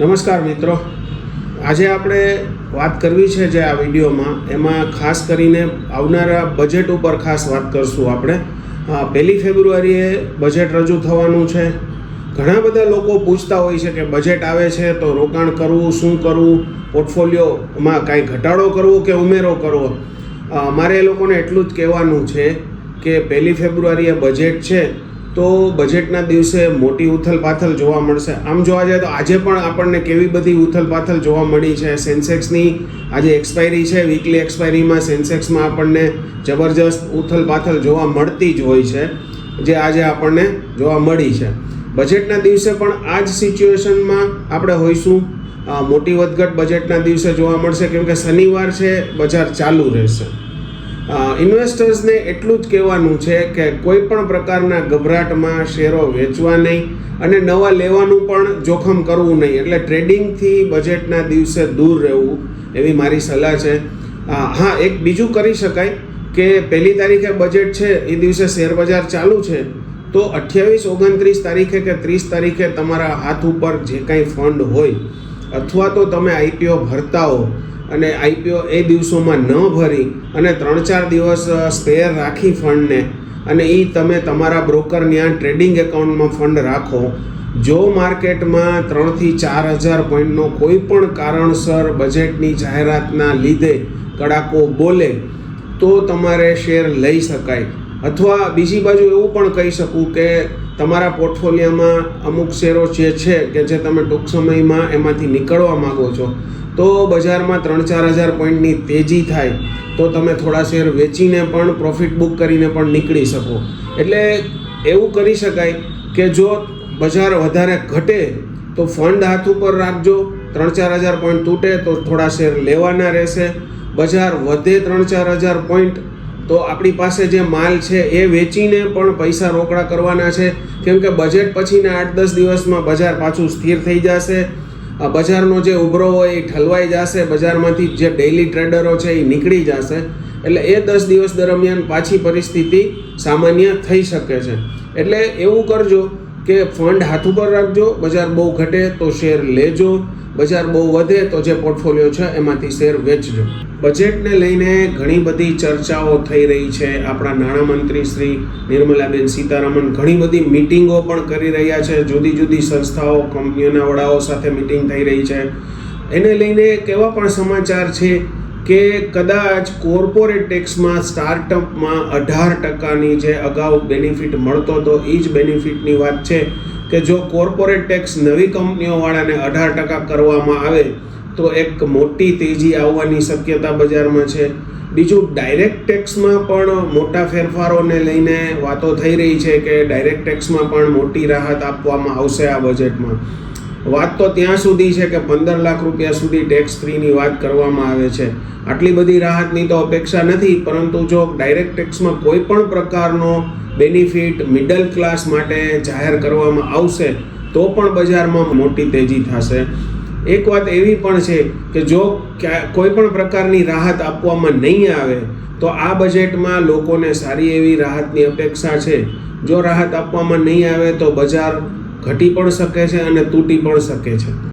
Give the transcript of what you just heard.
નમસ્કાર મિત્રો. આજે આપણે વાત કરવી છે જે આ વિડીયોમાં. એમાં ખાસ કરીને આવનારા બજેટ ઉપર ખાસ વાત કરશું આપણે. પહેલી ફેબ્રુઆરીએ બજેટ રજૂ થવાનું છે. ઘણા બધા લોકો પૂછતા હોય છે કે બજેટ આવે છે તો રોકાણ કરવું, શું કરવું પોર્ટફોલિયોમાં કાંઈ ઘટાડો કરવો કે ઉમેરો કરવો? મારે એ લોકોને એટલું જ કહેવાનું છે કે પહેલી ફેબ્રુઆરીએ બજેટ છે તો બજેટના દિવસે મોટી ઉથલપાથલ જોવા મળશે. આમ જોવા જાય તો આજે પણ આપણને કેવી બધી ઉથલપાથલ જોવા મળી છે? સેન્સેક્સની આજે એક્સપાયરી છે, વીકલી એક્સપાયરીમાં સેન્સેક્સમાં આપણને જબરજસ્ત ઉથલપાથલ જોવા મળતી જ હોય છે, જે આજે આપણને જોવા મળી છે. બજેટના દિવસે પણ આ જ સિચ્યુએશનમાં આપણે હોઈશું. મોટી વધઘટ બજેટના દિવસે જોવા મળશે. કેમ કે શનિવાર છે, બજાર ચાલુ રહેશે. ઇન્વેસ્ટર્સને એટલું જ કહેવાનું છે કે કોઈ પણ પ્રકારના ગભરાટમાં શેરો વેચવા નહીં અને નવા લેવાનું પણ જોખમ કરવું નહીં. એટલે ટ્રેડિંગથી બજેટના દિવસે દૂર રહેવું એવી મારી સલાહ છે. હા, એક બીજું કરી શકાય કે પહેલી તારીખે બજેટ છે, એ દિવસે શેર બજાર ચાલુ છે, તો અઠ્યાવીસ ઓગણત્રીસ તારીખે કે ત્રીસ તારીખે તમારા હાથ ઉપર જે કાંઈ ફંડ હોય અથવા તો તમે આઈપીઓ ભરતા હો અને આઈપીઓ એ દિવસોમાં ન ભરી અને ત્રણ ચાર દિવસ સ્પેર રાખી ફંડને અને એ તમે તમારા બ્રોકર ત્યાં ટ્રેડિંગ એકાઉન્ટમાં ફંડ રાખો. જો માર્કેટમાં ત્રણથી ચાર હજાર પોઈન્ટનો કોઈ પણ કારણસર બજેટની જાહેરાતના લીધે કડાકો બોલે, તો તમારે શેર લઈ શકાય. અથવા બીજી બાજુ એવું પણ કહી શકું કે તમારા પોર્ટફોલિયોમાં અમુક શેરો જે છે કે જે તમે ટૂંક સમયમાં એમાંથી નીકળવા માગો છો, તો બજારમાં ત્રણ ચાર હજાર પોઈન્ટની તેજી થાય, તો તમે થોડા શેર વેચીને પણ પ્રોફિટ બુક કરીને પણ નીકળી શકો. એટલે એવું કરી શકાય કે જો બજાર વધારે ઘટે, તો ફંડ હાથ ઉપર રાખજો ત્રણ ચાર હજાર પોઈન્ટ તૂટે તો થોડા શેર લેવાના રહેશે. બજાર વધે ત્રણ ચાર હજાર પોઈન્ટ તો આપણી પાસે જે માલ છે એ વેચીને પણ પૈસા રોકડા કરવાના છે. કેમ કે બજેટ પછીના આઠ દસ દિવસમાં બજાર પાછું સ્થિર થઈ જશે. બજારનો જે ઉભરો હોય એ ઠલવાઈ જશે. બજારમાંથી જે ડેઇલી ટ્રેડરો છે એ નીકળી જશે. એટલે એ દસ દિવસ દરમિયાન પાછી પરિસ્થિતિ સામાન્ય થઈ શકે છે. એટલે એવું કરજો કે ફંડ હાથ ઉપર રાખજો, બજાર બહુ ઘટે તો શેર લેજો, બજાર બહુ વધે તો જે પોર્ટફોલિયો છે એમાંથી શેર વેચજો. બજેટને લઈને ઘણી બધી ચર્ચાઓ થઈ રહી છે. આપણા નાણામંત્રી શ્રી નિર્મલાબેન સીતારામન ઘણી બધી મિટિંગો પણ કરી રહ્યા છે. જુદી જુદી સંસ્થાઓ, કંપનીઓના વડાઓ સાથે મિટિંગ થઈ રહી છે. એને લઈને કેવા પણ સમાચાર છે કે કદાચ કોર્પોરેટ ટેક્સમાં સ્ટાર્ટઅપમાં અઢાર ટકાની જે અગાઉ બેનિફિટ મળતો હતો એ જ બેનિફિટની વાત છે કે જો કોર્પોરેટ ટેક્સ નવી કંપનીઓવાળાને અઢાર ટકા કરવામાં આવે, તો એક મોટી તેજી આવવાની શક્યતા બજારમાં છે. બીજું, ડાયરેક્ટ ટેક્સમાં પણ મોટા ફેરફારોને લઈને વાતો થઈ રહી છે કે ડાયરેક્ટ ટેક્સમાં પણ મોટી રાહત આપવામાં આવશે આ બજેટમાં. વાત તો ત્યાં સુધી છે કે પંદર લાખ રૂપિયા સુધી ટેક્સ ફ્રીની વાત કરવામાં આવે છે. આટલી બધી રાહતની તો અપેક્ષા નથી, પરંતુ જો ડાયરેક્ટ ટેક્સમાં કોઈ પણ પ્રકારનો બેનિફિટ મિડલ ક્લાસ માટે જાહેર કરવામાં આવશે, તો પણ બજારમાં મોટી તેજી થશે. એક વાત એવી પણ છે કે જો કોઈ પણ પ્રકારની રાહત આપવામાં નહીં આવે, તો આ બજેટમાં લોકોને સારી એવી રાહતની અપેક્ષા છે. જો રાહત આપવામાં નહીં આવે, તો બજાર ઘટી પણ શકે છે અને તૂટી પણ શકે છે.